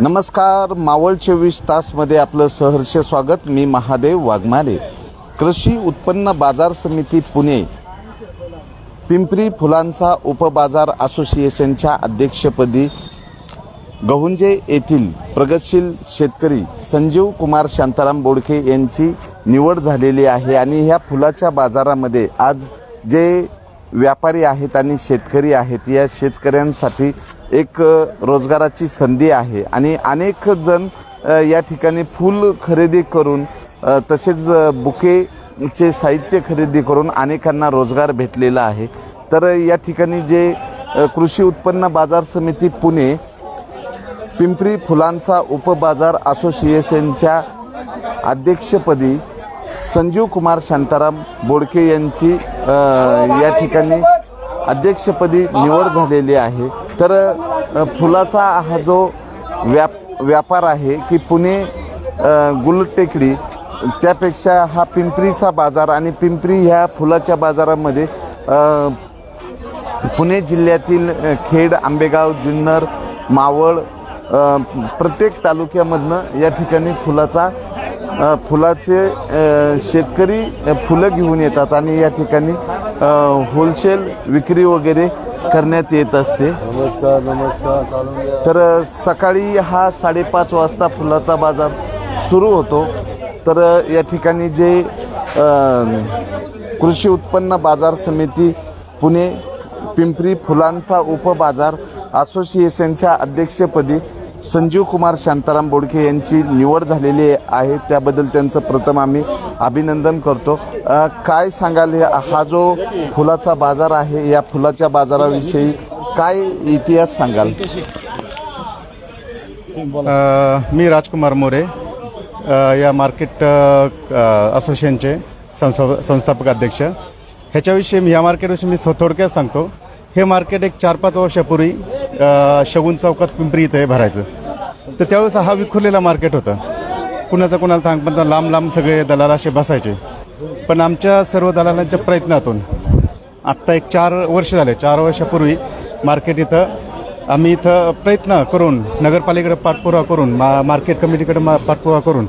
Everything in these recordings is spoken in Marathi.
नमस्कार मावळ चोवीस तासमध्ये आपलं सहर्ष स्वागत. मी महादेव वाघमारे. कृषी उत्पन्न बाजार समिती पुणे. पिंपरी फुलांचा उपबाजार असोसिएशनच्या अध्यक्षपदी गहुंजे येथील प्रगतशील शेतकरी संजीव कुमार शांताराम बोडखे यांची निवड झालेली आहे आणि ह्या फुलाच्या बाजारामध्ये आज जे व्यापारी आहेत आणि शेतकरी आहेत या शेतकऱ्यांसाठी एक रोजगाराची संधी आहे. आणि अनेक जण या ठिकाणी फूल खरेदी करून तसेच बुकेचे साहित्य खरेदी करून अनेकांना रोजगार भेटलेला आहे. तर या ठिकाणी जे कृषी उत्पन्न बाजार समिती पुणे पिंपरी फुलांचा उपबाजार असोसिएशनच्या अध्यक्षपदी संजीव कुमार शांताराम बोडके यांची या ठिकाणी अध्यक्षपदी निवड झालेली आहे. तर फुलाचा हा जो व्याप व्यापार आहे की पुणे गुलटेकडी त्यापेक्षा हा पिंपरीचा बाजार आणि पिंपरी ह्या फुलाच्या बाजारामध्ये पुणे जिल्ह्यातील खेड आंबेगाव जुन्नर मावळ प्रत्येक तालुक्यामधनं या ठिकाणी फुलाचा फुलाचे शेतकरी फुलं घेऊन येतात आणि या ठिकाणी होलसेल विक्री वगैरे करण्यात येत असते. नमस्कार नमस्कार चालून द्या. तर सकाळी हा साडेपाच वाजता फुलाचा बाजार सुरू होतो. तर या ठिकाणी जे अ, कृषी उत्पन्न बाजार समिती पुणे पिंपरी फुलांचा उपबाजार असोसिएशनच्या अध्यक्षपदी संजीव कुमार शांताराम बोडके यांची निवड झालेली आहे. त्याबद्दल त्यांचं प्रथम आम्ही अभिनंदन करतो. काय सांगाल हा जो फुलाचा बाजार आहे या फुलाच्या बाजाराविषयी काय इतिहास सांगाल? मी राजकुमार मोरे या मार्केट असोसिएशनचे संस्था संस्थापक अध्यक्ष. ह्याच्याविषयी मी या मार्केटविषयी मी थोडक्यात सांगतो. हे मार्केट एक चार पाच वर्षापूर्वी शगुन चौकात पिंपरी इथं हे भरायचं. तर त्यावेळेस हा विखुरलेला मार्केट होता. कुणाचा कुणाला थांब पण लांब लांब सगळे दलाल असे बसायचे. पण आमच्या सर्व दलालांच्या प्रयत्नातून आत्ता एक चार वर्ष झाले चार वर्षापूर्वी मार्केट इथं आम्ही इथं प्रयत्न करून नगरपालिकेकडे पाठपुरावा करून मा मार्केट कमिटीकडे मा पाठपुरावा करून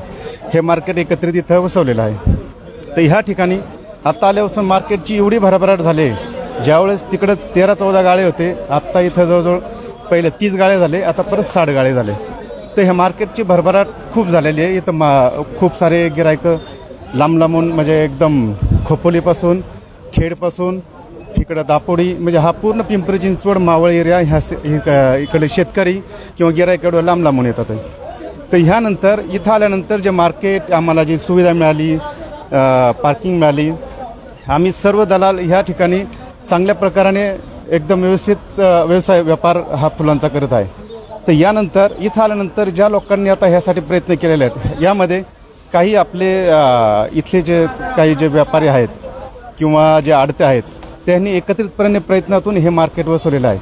हे मार्केट एकत्रित इथं बसवलेलं आहे. तर ह्या ठिकाणी आत्ता आल्यापासून मार्केटची एवढी भरभराट झाली. ज्यावेळेस तिकडं तेरा चौदा गाळे होते आत्ता इथं जवळजवळ पहिले तीस गाळे झाले आता परत साठ गाळे झाले. तर ह्या मार्केटची भरभराट खूप झालेली आहे. इथं मा खूप सारे गिरायकं लांब लांबून म्हणजे एकदम खोपोलीपासून खेडपासून इकडं दापोडी म्हणजे हा पूर्ण पिंपरी चिंचवड मावळ एरिया ह्या इकडे शेतकरी किंवा गिरायकडं लांब लांबून येतात तर ह्यानंतर इथं आल्यानंतर जे मार्केट आम्हाला जी सुविधा मिळाली पार्किंग मिळाली आम्ही सर्व दलाल ह्या ठिकाणी चांगल्या प्रकाराने एकदम व्यवस्थित व्यवसाय व्यापार हा फुलांचा करत आहे. तर यानंतर इथं आल्यानंतर ज्या लोकांनी आता ह्यासाठी प्रयत्न केलेले आहेत यामध्ये काही आपले इथले जे काही जे व्यापारी आहेत किंवा जे आडते आहेत त्यांनी एकत्रितपणे प्रयत्नातून हे मार्केट बसवलेलं आहे.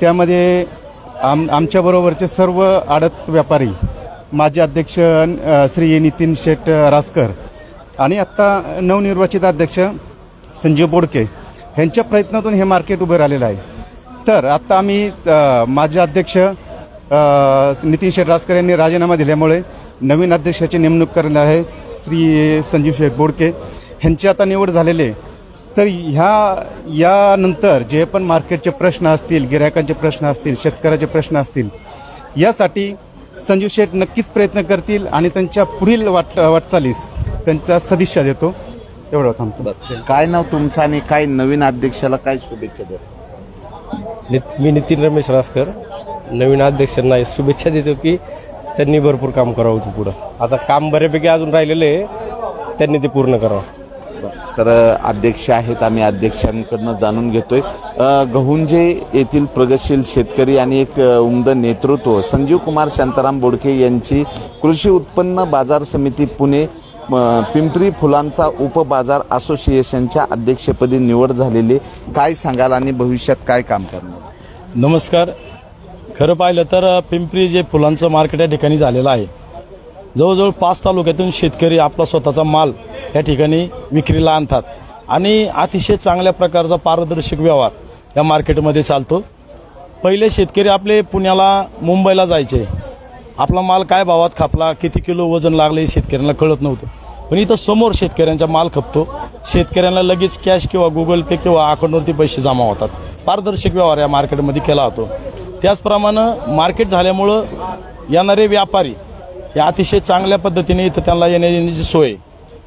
त्यामध्ये आम आमच्याबरोबरचे सर्व आडत व्यापारी माजी अध्यक्ष श्री नितीन शेट रासकर आणि आत्ता नवनिर्वाचित अध्यक्ष संजीव बोडके ह्यांच्या प्रयत्नातून हे मार्केट उभं राहिलेलं आहे. तर आत्ता आम्ही माजी अध्यक्ष नितीन शेट रासकर यांनी राजीनामा दिल्यामुळे नवीन अध्यक्षाची नेमणूक करणार आहे श्री संजीव शेठ बोडके. ह्यांची आता निवड झालेली आहे. तर ह्या यानंतर जे पण मार्केटचे प्रश्न असतील गिरायकांचे प्रश्न असतील शेतकऱ्याचे प्रश्न असतील यासाठी संजीव शेठ नक्कीच प्रयत्न करतील आणि त्यांच्या पुढील वाट वाटचालीस त्यांचा सदिच्छा देतो. एवढं थांबतो. काय नाव तुमचं आणि काय नवीन अध्यक्षाला काय शुभेच्छा द्या नित- मी नितीन रमेश रासकर. नवीन अध्यक्षांना शुभेच्छा देतो की त्यांनी भरपूर काम करावं होतं पुढं. आता काम बऱ्यापैकी अजून राहिलेलं आहे. त्यांनी ते पूर्ण करावं. तर अध्यक्ष आहेत आम्ही अध्यक्षांकडनं जाणून घेतोय. गहुंजे येथील प्रगतशील शेतकरी आणि एक उमद नेतृत्व संजीव कुमार शांताराम बोडके यांची कृषी उत्पन्न बाजार समिती पुणे पिंपरी फुलांचा उपबाजार असोसिएशनच्या अध्यक्षपदी निवड झालेली काय सांगाल आणि भविष्यात काय काम करणार? नमस्कार. खरं पाहिलं तर पिंपरी जे फुलांचं मार्केट या ठिकाणी झालेलं आहे. जवळजवळ पाच तालुक्यातून शेतकरी आपला स्वतःचा माल या ठिकाणी विक्रीला आणतात. आणि अतिशय चांगल्या प्रकारचा पारदर्शक व्यवहार या मार्केटमध्ये चालतो. पहिले शेतकरी आपले पुण्याला मुंबईला जायचे. आपला माल काय भावात खापला किती किलो वजन लागले हे शेतकऱ्यांना कळत नव्हतं. पण इथं समोर शेतकऱ्यांचा माल खपतो. शेतकऱ्यांना लगेच कॅश किंवा गुगल पे किंवा अकाउंटवरती पैसे जमा होतात. पारदर्शक व्यवहार या मार्केटमध्ये केला होतो त्याचप्रमाणे मार्केट झाल्यामुळं येणारे व्यापारी हे अतिशय चांगल्या पद्धतीने इथं त्यांना येण्याची सोय.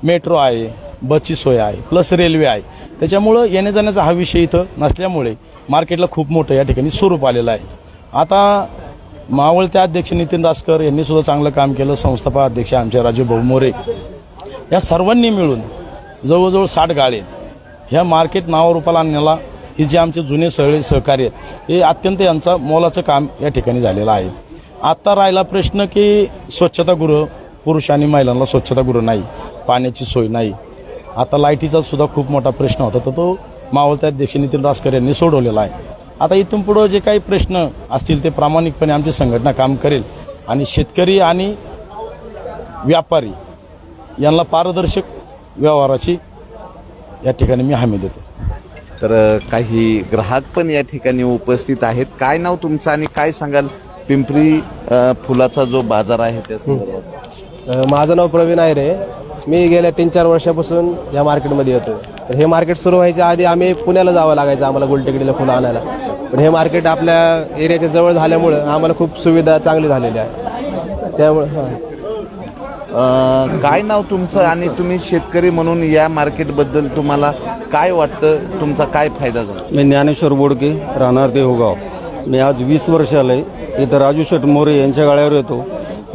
मेट्रो आहे बसची सोय आहे प्लस रेल्वे आहे. त्याच्यामुळं येण्या जाण्याचा हा विषय इथं नसल्यामुळे मार्केटला खूप मोठं या ठिकाणी स्वरूप आलेलं आहे. आता मावळत्या अध्यक्ष नितीन रासकर यांनी सुद्धा चांगलं काम केलं. संस्थापक अध्यक्ष आमचे राजू भाऊ मोरे. या सर्वांनी मिळून जवळजवळ साठ गाळे आहेत. ह्या मार्केट नावारूपाला आणण्याला हे जे आमचे जुने सगळे सहकारी आहेत हे अत्यंत यांचा मोलाचं काम या ठिकाणी झालेलं आहे. आता राहिला प्रश्न की स्वच्छतागृह पुरुष आणि महिलांना स्वच्छतागृह नाही पाण्याची सोय नाही. आता लाईटीचा सुद्धा खूप मोठा प्रश्न होता तर तो मावळत्या अध्यक्ष नितीन रासकर यांनी सोडवलेला आहे. आता इथून पुढं जे काही प्रश्न असतील ते प्रामाणिकपणे आमची संघटना काम करेल आणि शेतकरी आणि व्यापारी यांना पारदर्शक व्यवहाराची या ठिकाणी मी हमी देतो. तर काही ग्राहक पण या ठिकाणी उपस्थित आहेत. काय नाव तुमचं आणि काय सांगाल पिंपरी फुलाचा जो बाजार आहे त्या संदर्भात? माझं नाव प्रवीण आहे. मी गेल्या तीन चार वर्षापासून या मार्केटमध्ये येतो. तर हे मार्केट सुरू व्हायच्या आधी आम्ही पुण्याला जावं लागायचं आम्हाला गुलटेकडीला फुलं आणायला. पण हे मार्केट आपल्या एरियाच्या जवळ झाल्यामुळं आम्हाला खूप सुविधा चांगली झालेली आहे त्यामुळे हां. काय नाव तुमचं आणि तुम्ही शेतकरी म्हणून या मार्केटबद्दल तुम्हाला काय वाटतं? तुमचा काय फायदा झाला? मी ज्ञानेश्वर बोडके राहणार देहूगाव. मी आज वीस वर्ष आलंय. इथं राजू शेट मोरे यांच्या गाड्यावर येतो.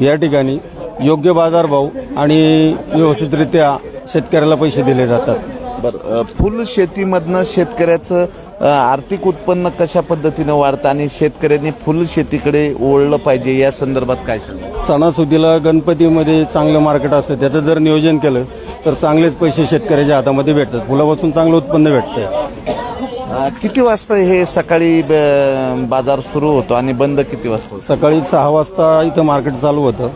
या ठिकाणी योग्य बाजारभाव आणि व्यवस्थितरित्या शेतकऱ्याला पैसे दिले जातात. बरं फुल शेतीमधनं शेतकऱ्याचं आर्थिक उत्पन्न कशा पद्धतीनं वाढतं आणि शेतकऱ्यांनी फुल शेतीकडे ओढलं पाहिजे या संदर्भात काय सांगा सणासुदीला गणपतीमध्ये चांगलं मार्केट असतं त्याचं जर नियोजन केलं तर चांगलेच पैसे शेतकऱ्याच्या हातामध्ये भेटतात. फुलापासून चांगलं उत्पन्न भेटतं किती वाजता हे सकाळी ब- बाजार सुरू होतो आणि बंद किती वाजता? सकाळी सहा वाजता इथं मार्केट चालू होतं.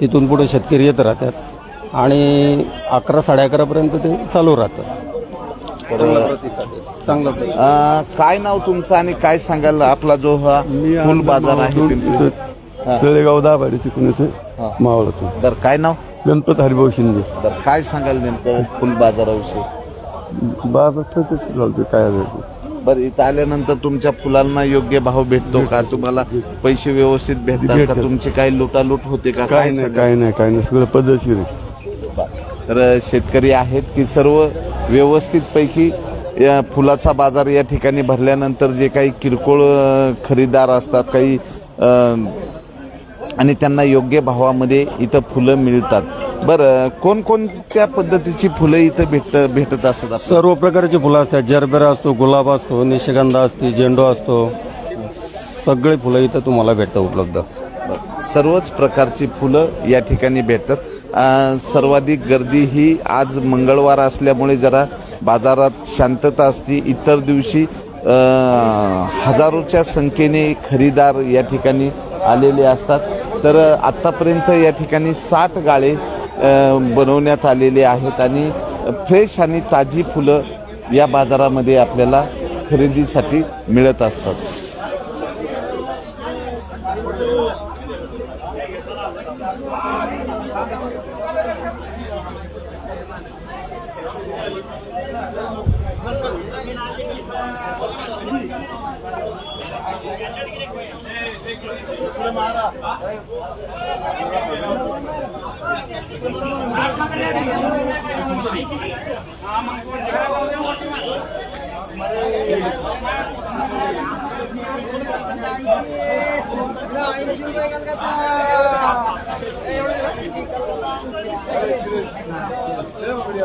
तिथून पुढे शेतकरी येत राहतात. आणि अकरा साडे अकरापर्यंत ते चालू राहतं. चांगलं अ, काय नाव तुमचं आणि काय सांगाल आपला जो हा फुल बाजार आहे पिंपरी तळेगाव दाभाडी तिकडून इथे मावळतो. बरं काय नाव? गणपत हरिभाऊ शिंदे. बरं काय सांगाल नेमकं फुल बाजाराविषयी? बाजार तर कसं चालतं काय झालं बरं इथं आल्यानंतर तुमच्या फुलांना योग्य भाव भेटतो का? तुम्हाला पैसे व्यवस्थित भेटतात का? भेटतात. तुमची काही लुटालूट होते का? काय नाही सांगाल? काय नाही काय नाही सगळं पद्धतशीर आहे. तर शेतकरी आहेत की सर्व व्यवस्थितपैकी या फुलाचा बाजार या ठिकाणी भरल्यानंतर जे काही किरकोळ अ, खरीदार असतात काही आणि त्यांना योग्य भावामध्ये इथं फुलं मिळतात. बरं कोणकोणत्या पद्धतीची फुलं इथं भेट भेटत असतात? सर्व प्रकारची फुलं असतात. जरबेरा असतो गुलाब असतो निशिगंधा असते झेंडू असतो. सगळे फुलं इथं तुम्हाला भेटतात उपलब्ध. सर्वच प्रकारची फुलं या ठिकाणी भेटतात. सर्वाधिक गर्दी ही आज मंगळवार असल्यामुळे जरा बाजारात शांतता असते. इतर दिवशी हजारोच्या संख्येने खरीदार या ठिकाणी आलेले असतात. तर आत्तापर्यंत या ठिकाणी साठ गाळे बनवण्यात आलेले आहेत आणि फ्रेश आणि ताजी फुलं या बाजारामध्ये आपल्याला खरेदीसाठी मिळत असतात. でも、これは。